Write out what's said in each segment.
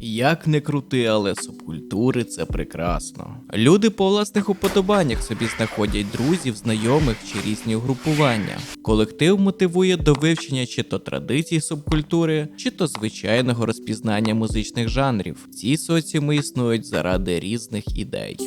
Як не крути, але субкультури це прекрасно. Люди по власних уподобаннях собі знаходять друзів, знайомих чи різні угрупування. Колектив мотивує до вивчення чи то традицій субкультури, чи то звичайного розпізнання музичних жанрів. Ці соціуми існують заради різних ідей.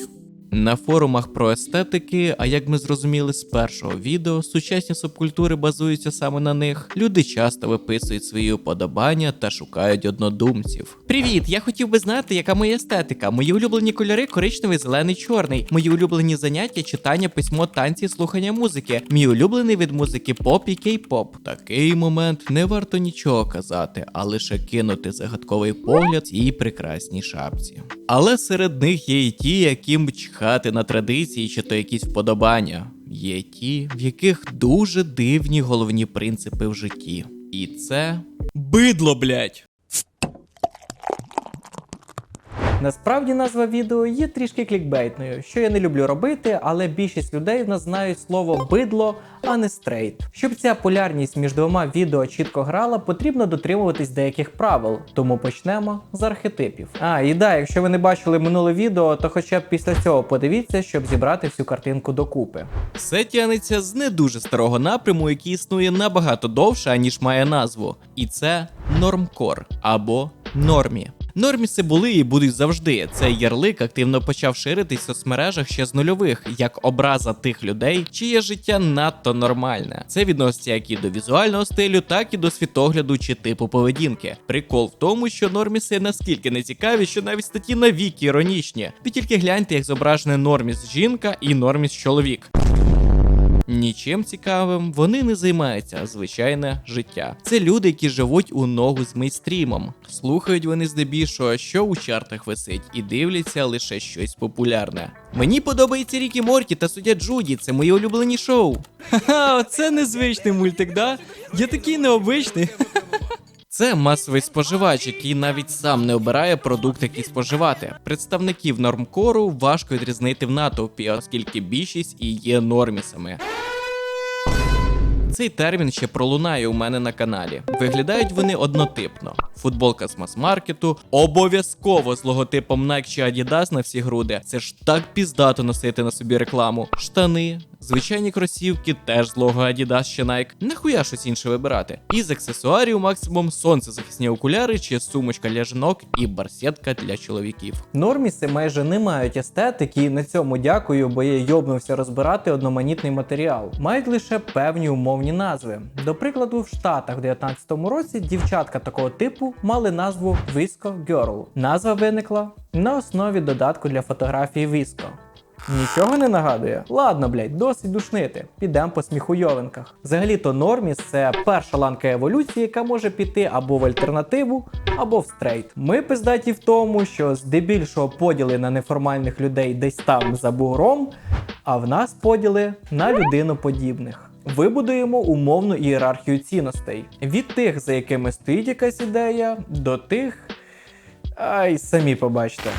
На форумах про естетики, а як ми зрозуміли з першого відео, сучасні субкультури базуються саме на них. Люди часто виписують свої уподобання та шукають однодумців. Привіт! Я хотів би знати, яка моя естетика. Мої улюблені кольори коричневий, зелений, чорний. Мої улюблені заняття, читання, письмо, танці, слухання музики. Мій улюблений від музики поп і кей-поп. Такий момент не варто нічого казати, а лише кинути загадковий погляд цій прекрасній шапці. Але серед них є і ті, яким чхати на традиції чи то якісь вподобання. Є ті, в яких дуже дивні головні принципи в житті. І це бидло, блять. Насправді назва відео є трішки клікбейтною, що я не люблю робити, але більшість людей в нас знають слово бидло, а не стрейт. Щоб ця полярність між двома відео чітко грала, потрібно дотримуватись деяких правил, тому почнемо з архетипів. А, і да, якщо ви не бачили минуле відео, то хоча б після цього подивіться, щоб зібрати всю картинку докупи. Все тягнеться з не дуже старого напряму, який існує набагато довше, аніж має назву. І це нормкор або нормі. Норміси були і будуть завжди. Цей ярлик активно почав ширитись в соцмережах ще з нульових, як образа тих людей, чиє життя надто нормальне. Це відноситься як і до візуального стилю, так і до світогляду чи типу поведінки. Прикол в тому, що норміси наскільки не цікаві, що навіть статті навіки іронічні. Ви тільки гляньте, як зображений норміс жінка і норміс чоловік. Нічим цікавим вони не займаються, звичайне життя. Це люди, які живуть у ногу з мейстрімом. Слухають вони здебільшого, що у чартах висить, і дивляться лише щось популярне. Мені подобається Рікі Морті та суддя Джуді, це мої улюблені шоу. Ха-ха, це незвичний мультик, да? Я такий необичний. Це масовий споживач, який навіть сам не обирає продукт, який споживати. Представників нормкору важко відрізнити в натовпі, оскільки більшість і є нормісами. Цей термін ще пролунає у мене на каналі. Виглядають вони однотипно. Футболка з мас-маркету, обов'язково з логотипом Nike чи Adidas на всі груди. Це ж так піздато носити на собі рекламу. Штани, звичайні кросівки, теж з лого Adidas чи Nike. Нахуя щось інше вибирати. Із аксесуарів максимум сонцезахисні окуляри чи сумочка для жінок і барсетка для чоловіків. Норміси майже не мають естетики, і на цьому дякую, бо я йобнувся розбирати одноманітний матеріал. Мають лише певні умовні назви. До прикладу, в Штатах в 19-му році дівчатка такого типу мали назву Visco Girl. Назва виникла на основі додатку для фотографії Visco. Нічого не нагадує? Ладно, блядь, досить душнити. Підемо по сміхуйовинках. Взагалі-то норміс це перша ланка еволюції, яка може піти або в альтернативу, або в стрейт. Ми пиздаті в тому, що здебільшого поділи на неформальних людей десь там за бугром, а в нас поділи на людиноподібних. Вибудуємо умовну ієрархію цінностей від тих, за якими стоїть якась ідея, до тих. Ай, самі побачите.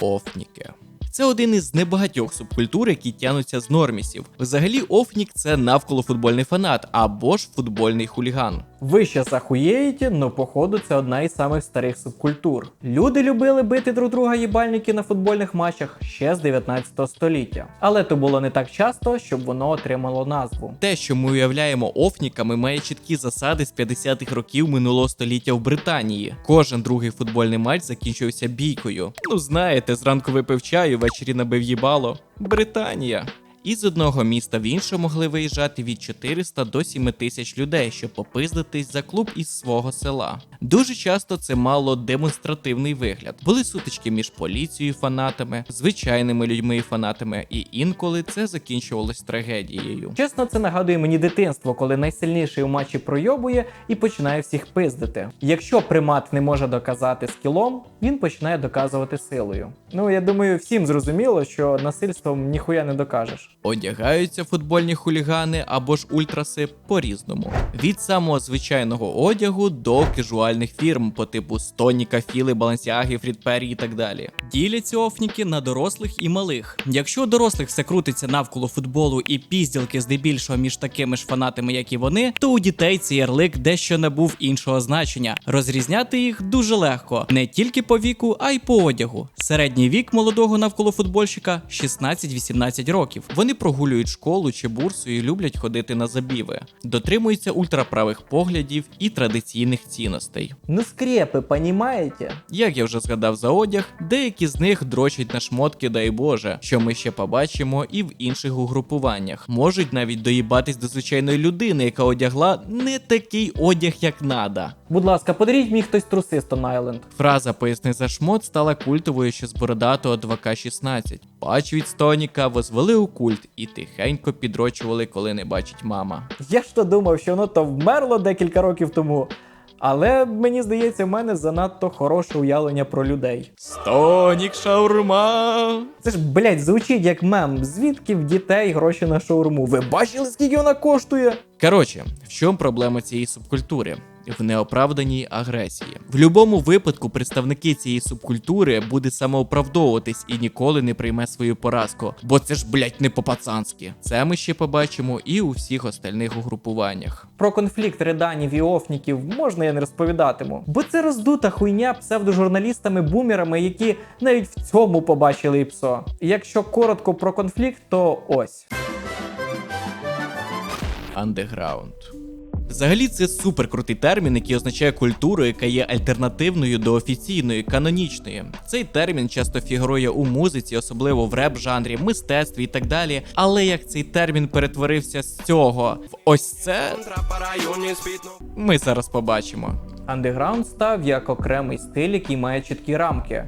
Офніки. Це один із небагатьох субкультур, які тянуться з нормісів. Взагалі, офнік це навколо футбольний фанат або ж футбольний хуліган. Ви ще захуєєте, но походу це одна із самих старих субкультур. Люди любили бити друг друга їбальники на футбольних матчах ще з 19 століття. Але то було не так часто, щоб воно отримало назву. Те, що ми уявляємо офніками, має чіткі засади з 50-х років минулого століття в Британії. Кожен другий футбольний матч закінчився бійкою. Ну знаєте, зранку випив чаю, ввечері набив їбало. Британія. Із одного міста в інше могли виїжджати від 400 до 7 тисяч людей, щоб попиздитись за клуб із свого села. Дуже часто це мало демонстративний вигляд. Були сутички між поліцією, і фанатами, звичайними людьми і фанатами, і інколи це закінчувалось трагедією. Чесно, це нагадує мені дитинство, коли найсильніший у матчі пройобує і починає всіх пиздити. Якщо примат не може доказати скілом, він починає доказувати силою. Ну я думаю, всім зрозуміло, що насильством ніхуя не докажеш. Одягаються футбольні хулігани або ж ультраси по-різному. Від самого звичайного одягу до кежуальних фірм по типу Стоніка, Філи, Балансіаги, Фрідпері і так далі. Діляться офніки на дорослих і малих. Якщо у дорослих все крутиться навколо футболу і пізділки здебільшого між такими ж фанатами, як і вони, то у дітей цей ярлик дещо набув іншого значення. Розрізняти їх дуже легко не тільки по віку, а й по одягу. Середній вік молодого навколо футбольщика 16-18 років. Вони прогулюють школу чи бурсу і люблять ходити на забіви, дотримуються ультраправих поглядів і традиційних цінностей. Ну скрепи, понімаєте? Як я вже згадав за одяг, деякі з них дрочать на шмотки, дай Боже, що ми ще побачимо і в інших угрупуваннях. Можуть навіть доїбатись до звичайної людини, яка одягла не такий одяг, як надо. Будь ласка, подаріть мені хтось труси Stone Island. Фраза поясни за шмот стала культовою ще з бородатого 2К16. Пач від Стоніка возвели у культ і тихенько підрочували, коли не бачить мама. Я ж то думав, що воно то вмерло декілька років тому. Але мені здається, в мене занадто хороше уявлення про людей. Стонік шаурма. Це ж, блять, звучить як мем. Звідки в дітей гроші на шаурму? Ви бачили, скільки вона коштує? Коротше, в чому проблема цієї субкультури? В неоправданій агресії. В будь-якому випадку представники цієї субкультури буде самооправдовуватись і ніколи не прийме свою поразку, бо це ж, блять, не по-пацанськи. Це ми ще побачимо і у всіх остальних угрупуваннях. Про конфлікт реданів і офніків можна я не розповідатиму, бо це роздута хуйня псевдожурналістами-бумерами, які навіть в цьому побачили. І Якщо коротко про конфлікт, то ось. Андеграунд. Взагалі, це супер крутий термін, який означає культуру, яка є альтернативною до офіційної, канонічної. Цей термін часто фігурує у музиці, особливо в реп-жанрі, мистецтві і так далі. Але як цей термін перетворився з цього в ось це, ми зараз побачимо. Андеграунд став як окремий стиль, який має чіткі рамки.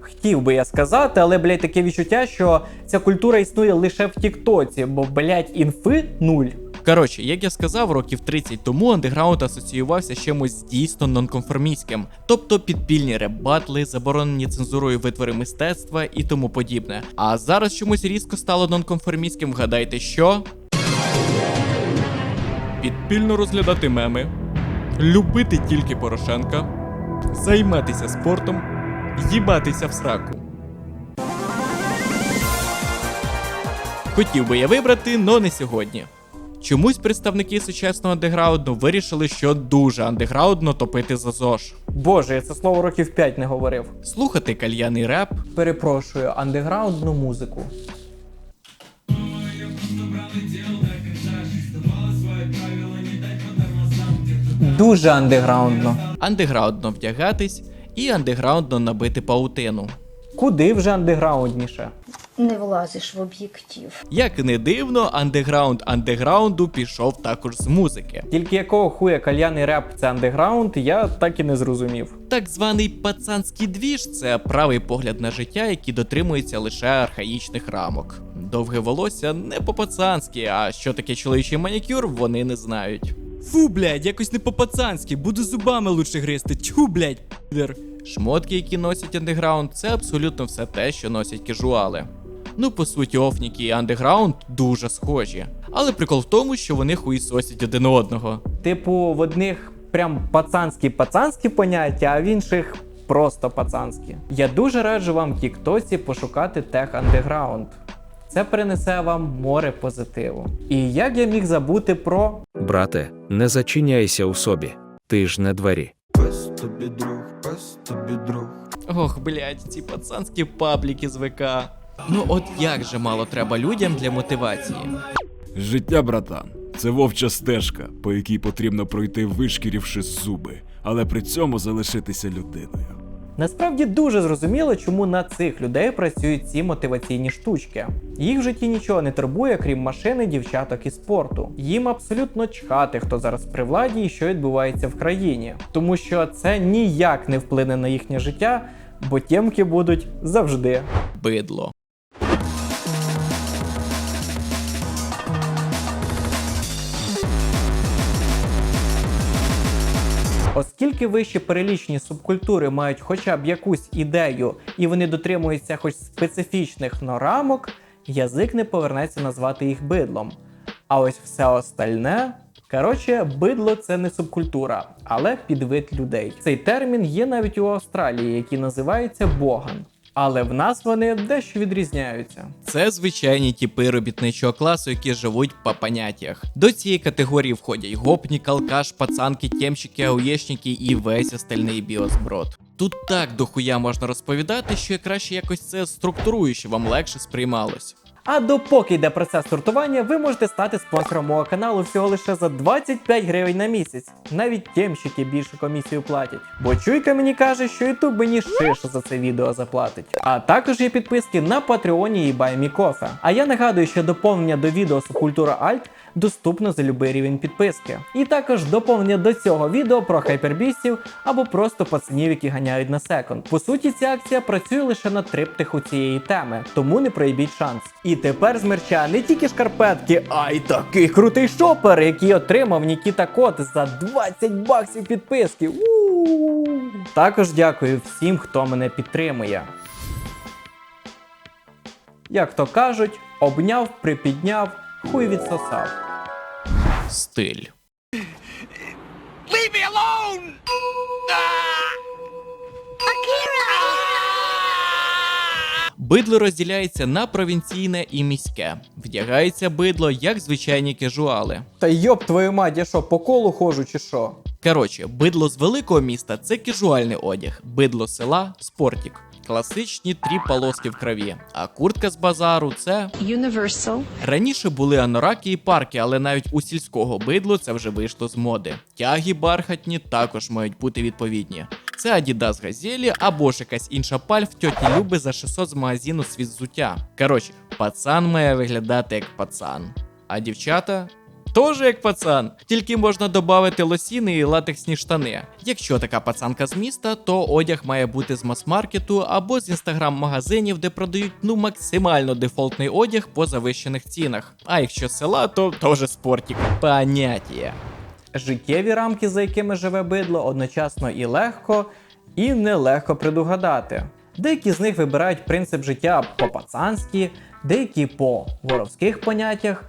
Хотів би я сказати, але, блядь, таке відчуття, що ця культура існує лише в Тіктоці, бо, блядь, інфи нуль. Коротше, як я сказав, років 30 тому андеграунд асоціювався з чимось дійсно нонконформістським, тобто підпільні реп-батли, заборонені цензурою витвори мистецтва і тому подібне. А зараз чомусь різко стало нонконформістським, вгадайте що? Підпільно розглядати меми, любити тільки Порошенка, займатися спортом, їбатися в сраку. Хотів би я вибрати, но не сьогодні. Чомусь представники сучасного андеграунду вирішили, що дуже андеграундно топити за ЗОЖ. Боже, я це слово років 5 не говорив. Слухати кальяний реп, Перепрошую, андеграундну музику. Дуже андеграундно. андеграундно вдягатись і андеграундно набити паутину. Куди вже андеграундніше? Не влазиш в об'єктив. Як не дивно, андеграунд андеграунду пішов також з музики. Тільки якого хуя кальяний реп це андеграунд, я так і не зрозумів. Так званий пацанський двіж це правий погляд на життя, який дотримується лише архаїчних рамок. Довге волосся не по-пацанськи, а що таке чоловічий манікюр, вони не знають. Фу, блядь, якось не по-пацанськи, буду зубами лучше гризти. Тьху, блядь, підер. Шмотки, які носять андеграунд, це абсолютно все те, що носять кежуали. Ну, по суті, офніки і андеграунд дуже схожі. Але прикол в тому, що вони хуїсосять один одного. Типу, в одних прям пацанські пацанські поняття, а в інших просто пацанські. Я дуже раджу вам в Тіктоці пошукати тех андеграунд. Це принесе вам море позитиву. І як я міг забути про Брате, не зачиняйся у собі. Ти ж не двері. Пес тобі друг, пес тобі друг. Ох, блядь, ці пацанські пабліки з ВК. Ну от як же мало треба людям для мотивації. Життя, братан, це вовча стежка, по якій потрібно пройти вишкірівши зуби, але при цьому залишитися людиною. Насправді дуже зрозуміло, чому на цих людей працюють ці мотиваційні штучки. Їх в житті нічого не турбує, крім машини, дівчаток і спорту. Їм абсолютно чхати, хто зараз при владі і що відбувається в країні, тому що це ніяк не вплине на їхнє життя, бо тємки будуть завжди. Бидло. Оскільки вище перелічені субкультури мають хоча б якусь ідею і вони дотримуються хоч специфічних норамок, язик не повернеться назвати їх бидлом. А ось все остальне. Коротше, бидло це не субкультура, але підвид людей. Цей термін є навіть у Австралії, який називається боган. Але в нас вони дещо відрізняються. Це звичайні типи робітничого класу, які живуть по поняттях. До цієї категорії входять гопнік, алкаш, пацанки, тємщики, ауєшники і весь остальний біозброд. Тут так дохуя можна розповідати, що я краще якось це структурую, щоб вам легше сприймалось. А допоки йде процес сортування, ви можете стати спонсором мого каналу всього лише за 25 гривень на місяць. Навіть тємщики більше комісію платять. Бо чуйка мені каже, що YouTube мені шиш за це відео заплатить. А також є підписки на Патреоні і BuyMeCoffee. А я нагадую, що доповнення до відео Субкультура Альт доступно за будь-який рівень підписки. І також доповнення до цього відео про хайпербістів або просто пацанів, які ганяють на секонд. По суті, ця акція працює лише на триптиху цієї теми, тому не проїбіть шанс. І тепер з мерча не тільки шкарпетки, а й такий крутий шопер, який отримав Нікіта Кот за 20 баксів підписки. Також дякую всім, хто мене підтримує. Як то кажуть, обняв, припідняв, хуй відсосав. Стиль. Бидло розділяється на провінційне і міське. Вдягається бидло як звичайні кежуали. Та йоб твою мать, я що, по колу ходжу чи що? Коротше, бидло з великого міста це кежуальний одяг, бидло з села спортік. Класичні три полоски в крові. А куртка з базару це Universal. Раніше були анораки і парки, але навіть у сільського бидло це вже вийшло з моди. Тяги бархатні також мають бути відповідні. Це Adidas Газелі або ж якась інша паль в тьоті Люби за 600 з магазину світ взуття. Коротше, пацан має виглядати як пацан. А дівчата. Тоже як пацан, тільки можна додати лосіни і латексні штани. Якщо така пацанка з міста, то одяг має бути з мас-маркету або з інстаграм-магазинів, де продають ну максимально дефолтний одяг по завищених цінах. А якщо села, то теж спортік. Поняття. Життєві рамки, за якими живе бидло, одночасно і легко, і нелегко предугадати. Деякі з них вибирають принцип життя по-пацанськи, деякі по воровських поняттях,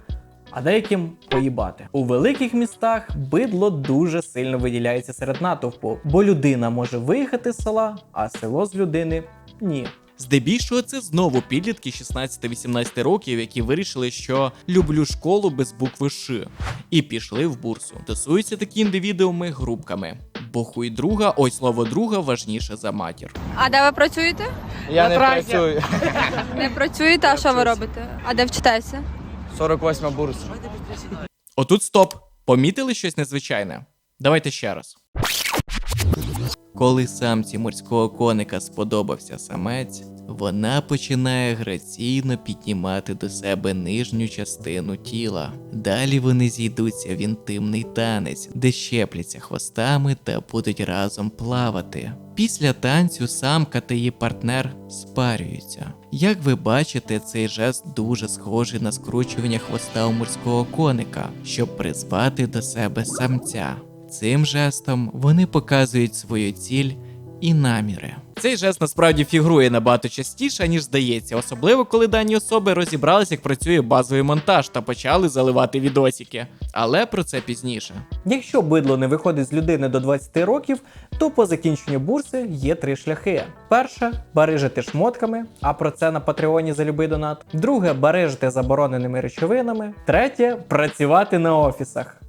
а деяким поїбати. У великих містах бидло дуже сильно виділяється серед натовпу, бо людина може виїхати з села, а село з людини ні. Здебільшого це знову підлітки 16-18 років, які вирішили, що люблю школу без букви Ш, і пішли в бурсу. Тусуються такі індивідууми групками. Бо хуй друга, ой слово друга важніше за матір. А де ви працюєте? Я не працюю. Не працюєте, а що ви робите? А де вчитеся? 48 бурса. Отут стоп. Помітили щось незвичайне? Давайте ще раз. Коли самці морського коника сподобався самець, вона починає граційно піднімати до себе нижню частину тіла. Далі вони зійдуться в інтимний танець, де щепляться хвостами та будуть разом плавати. Після танцю самка та її партнер спарюються. Як ви бачите, цей жест дуже схожий на скручування хвоста у морського коника, щоб призвати до себе самця. Цим жестом вони показують свою ціль і наміри. Цей жест насправді фігурує набагато частіше, ніж здається, особливо коли дані особи розібралися, як працює базовий монтаж та почали заливати відосики. Але про це пізніше. Якщо бидло не виходить з людини до 20 років, то по закінченню бурси є три шляхи: перше барижити шмотками, а про це на Патреоні за любий донат. Друге барижити забороненими речовинами. Третє працювати на офісах.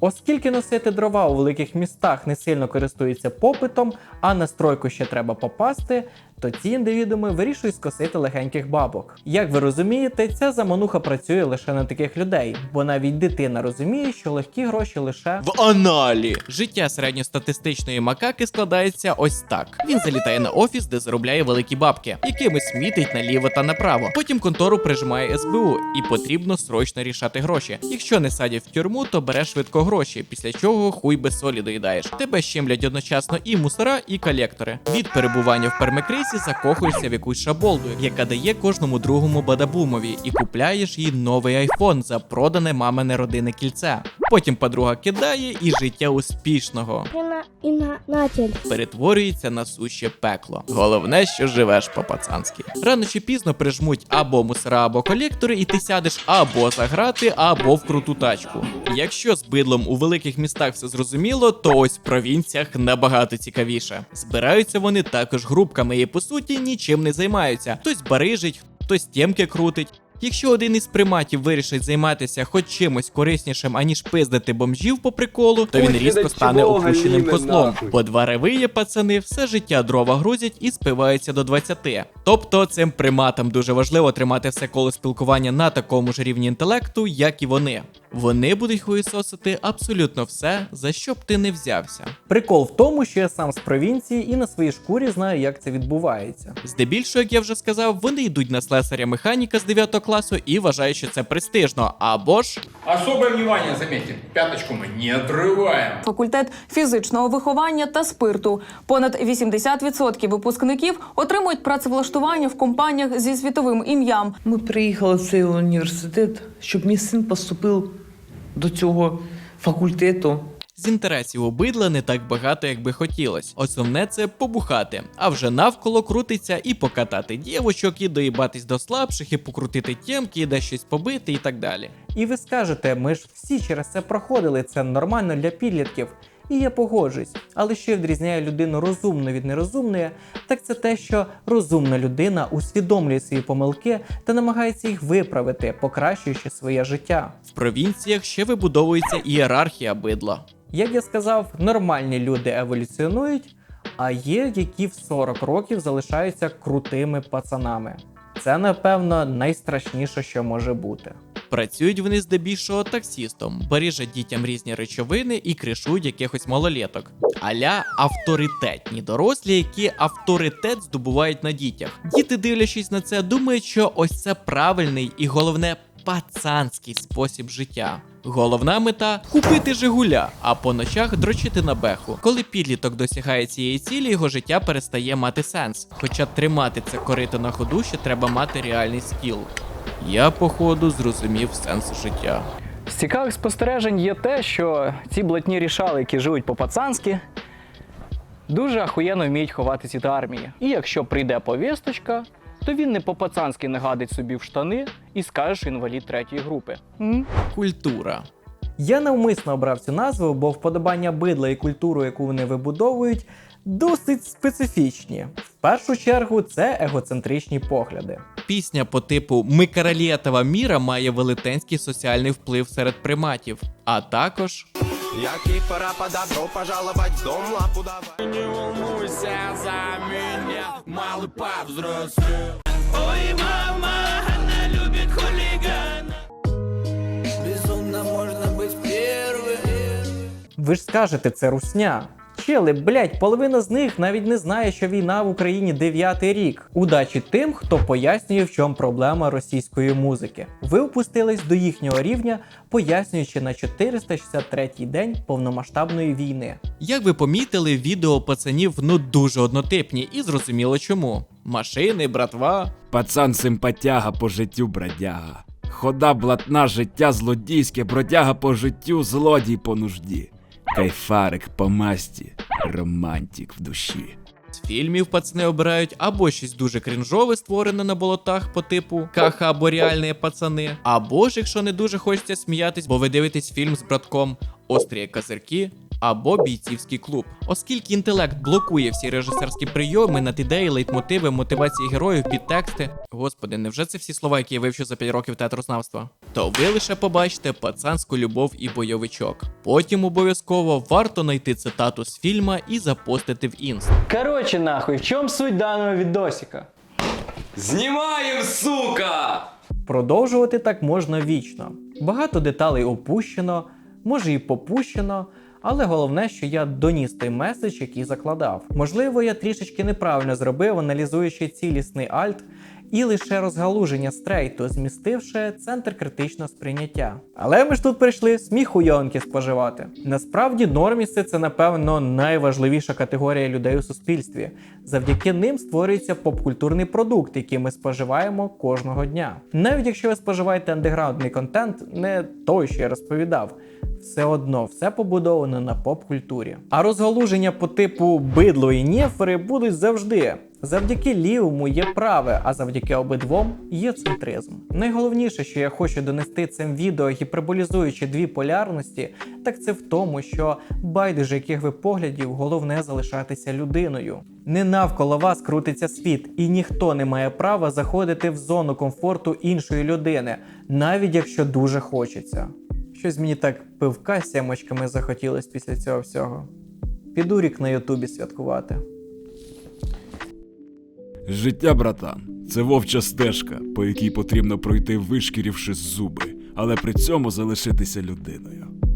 Оскільки носити дрова у великих містах не сильно користується попитом, а на стройку ще треба попасти, то ці індивідуми вирішують скосити легеньких бабок. Як ви розумієте, ця замануха працює лише на таких людей, бо навіть дитина розуміє, що легкі гроші лише В аналі життя середньостатистичної макаки складається ось так: він залітає на офіс, де заробляє великі бабки, якими смітить наліво та направо. Потім контору прижимає СБУ, і потрібно срочно рішати гроші. Якщо не садять в тюрму, то бере швидко гроші, після чого хуй без солі доїдаєш. Тебе щемлять одночасно і мусора, і колектори. Від перебування в пермекризі лісі закохуєшся в якусь шаболду, яка дає кожному другому бадабумові, і купляєш їй новий айфон за продане мамине родинне кільце. Потім подруга кидає і життя успішного і на натіль. перетворюється на суще пекло. Головне, що живеш по-пацанськи. Рано чи пізно прижмуть або мусора, або колектори, і ти сядеш або за грати, або в круту тачку. Якщо з бидлом у великих містах все зрозуміло, то ось в провінціях набагато цікавіше. Збираються вони також групками і по суті нічим не займаються. Хтось барижить, хтось тємки крутить. Якщо один із приматів вирішить займатися хоч чимось кориснішим, аніж пиздити бомжів по приколу, то він різко стане опущеним козлом. Бо два ревиє пацани все життя дрова грузять і спиваються до 20. Тобто цим приматам дуже важливо тримати все коло спілкування на такому ж рівні інтелекту, як і вони. Вони будуть хуїсосити абсолютно все, за що б ти не взявся. Прикол в тому, що я сам з провінції і на своїй шкурі знаю, як це відбувається. Здебільшого, як я вже сказав, вони йдуть на слесаря механіка з 9 класу і вважають, що це престижно, або ж Особое внимание, заметьте, пяточку мы не отрываем. Факультет фізичного виховання та спирту. Понад 80% випускників отримують працевлаштування в компаніях зі світовим ім'ям. Ми приїхали в цей університет, щоб мій син поступив до цього факультету. з інтересів обидла не так багато, як би хотілось. Основне це побухати, а вже навколо крутиться і покатати дівочок, і доїбатись до слабших, і покрутити тємки, і де щось побити, і так далі. І ви скажете, ми ж всі через це проходили, це нормально для підлітків. І я погоджуюсь. Але що відрізняє людину розумну від нерозумної, так це те, що розумна людина усвідомлює свої помилки та намагається їх виправити, покращуючи своє життя. В провінціях ще вибудовується ієрархія бидла. Як я сказав, нормальні люди еволюціонують, а є, які в 40 років залишаються крутими пацанами. Це, напевно, найстрашніше, що може бути. Працюють вони здебільшого таксістом, бережать дітям різні речовини і кришують якихось малолеток. Аля авторитетні дорослі, які авторитет здобувають на дітях. Діти, дивлячись на це, думають, що ось це правильний і головне пацанський спосіб життя. Головна мета купити Жигуля, а по ночах дрочити на беху. Коли підліток досягає цієї цілі, його життя перестає мати сенс. Хоча тримати це корито на ходу ще треба мати реальний скіл. Я, походу, зрозумів сенс життя. З цікавих спостережень є те, що ці блатні рішали, які живуть по-пацанськи, дуже ахуєнно вміють ховатись від армії. І якщо прийде повісточка, то він не по-пацанськи нагадить собі в штани і скаже, що інвалід третьої групи. М? Культура. Я навмисно обрав цю назву, бо вподобання бидла і культуру, яку вони вибудовують, досить специфічні. В першу чергу це егоцентричні погляди. Пісня по типу Ми королєтова міра має велетенський соціальний вплив серед приматів, а також Яких пора подо добро пожаловать в дом лапу давай Не волнуйся за меня, малый повзрослел Ой, мама, она любит хулигана Безумно можно быть первым Ви ж скажете, це русня. Чели, блять, половина з них навіть не знає, що війна в Україні дев'ятий рік. Удачі тим, хто пояснює, в чому проблема російської музики. Ви опустились до їхнього рівня, пояснюючи на 463-й день повномасштабної війни. Як ви помітили, відео пацанів ну дуже однотипні, і зрозуміло чому. Машини, братва. Пацан симпатяга по життю бродяга. Хода блатна життя злодійське, бродяга по життю, злодій по нужді. Кайфарик по масті, романтик в душі. З фільмів пацани обирають або щось дуже крінжове, створене на болотах по типу Каха або реальні пацани, або ж, якщо не дуже хочеться сміятись, бо ви дивитесь фільм з братком Острі козирки. Або бійцівський клуб, оскільки інтелект блокує всі режисерські прийоми над ідеї, лейтмотиви, мотивації героїв, підтексти. Господи, невже це всі слова, які я вивчив за 5 років театрознавства? То ви лише побачите пацанську любов і бойовичок. Потім обов'язково варто знайти цитату з фільма і запостити в інст. Короче, нахуй, в чому суть даного відосика? Знімаємо, сука! Продовжувати так можна вічно. Багато деталей опущено, може і попущено, але головне, що я доніс той меседж, який закладав. Можливо, я трішечки неправильно зробив, аналізуючи цілісний альт і лише розгалуження стрейту, змістивши центр критичного сприйняття. Але ми ж тут прийшли сміхуйонки споживати. Насправді норміси це напевно найважливіша категорія людей у суспільстві. Завдяки ним створюється попкультурний продукт, який ми споживаємо кожного дня. Навіть якщо ви споживаєте андеграундний контент, не той, що я розповідав. Все одно все побудовано на поп-культурі. А розгалуження по типу бидло і нєфери будуть завжди. Завдяки лівому є праве, а завдяки обидвом є центризм. Найголовніше, що я хочу донести цим відео, гіперболізуючи дві полярності, так це в тому, що байдуже яких ви поглядів, головне залишатися людиною. Не навколо вас крутиться світ, і ніхто не має права заходити в зону комфорту іншої людини, навіть якщо дуже хочеться. Щось мені так пивка сімочками захотілось після цього всього. Піду рік на Ютубі святкувати. Життя, братан, це вовча стежка, по якій потрібно пройти вишкірівши зуби, але при цьому залишитися людиною.